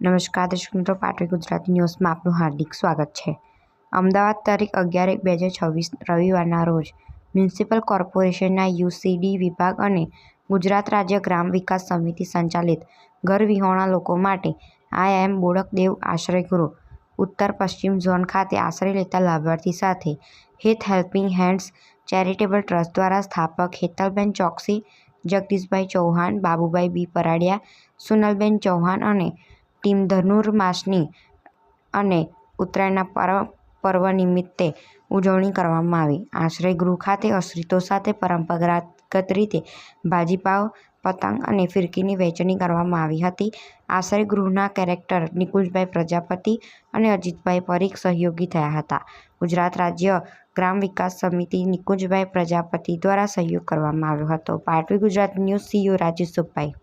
નમસ્કાર, દર્શક મિત્રો પાટવી ગુજરાતી ન્યૂઝમાં આપનું હાર્દિક સ્વાગત છે. અમદાવાદ તારીખ અગિયાર એક બે હજાર છવ્વીસ, રવિવારના રોજ મ્યુનિસિપલ કોર્પોરેશનના યુસીડી વિભાગ અને ગુજરાત રાજ્ય ગ્રામ વિકાસ સમિતિ સંચાલિત ઘરવિહોણા લોકો માટે આઈએમ બોડકદેવ આશ્રયગૃહ ઉત્તર પશ્ચિમ ઝોન ખાતે આશ્રય લેતા લાભાર્થી સાથે હિત હેલ્પિંગ હેન્ડ્સ ચેરિટેબલ ટ્રસ્ટ દ્વારા સ્થાપક હેતલબેન ચોકસી, જગદીશભાઈ ચૌહાણ, બાબુભાઈ બી પરાડિયા, સુનલબેન ચૌહાણ અને ટીમ ધનુર્માસની અને ઉત્તરાયણના પર પર્વ નિમિત્તે ઉજવણી કરવામાં આવી. આશ્રય ગૃહ ખાતે અશ્રિતો સાથે પરંપરાગત રીતે ભાજીપાવ, પતંગ અને ફિરકીની વહેંચણી કરવામાં આવી હતી. આશ્રય ગૃહના કેરેક્ટર નિકુંજભાઈ પ્રજાપતિ અને અજીતભાઈ પરીખ સહયોગી થયા હતા. ગુજરાત રાજ્ય ગ્રામ વિકાસ સમિતિ નિકુંજભાઈ પ્રજાપતિ દ્વારા સહયોગ કરવામાં આવ્યો હતો. Patvi Gujarat news CEO Rajesh Sukhbhai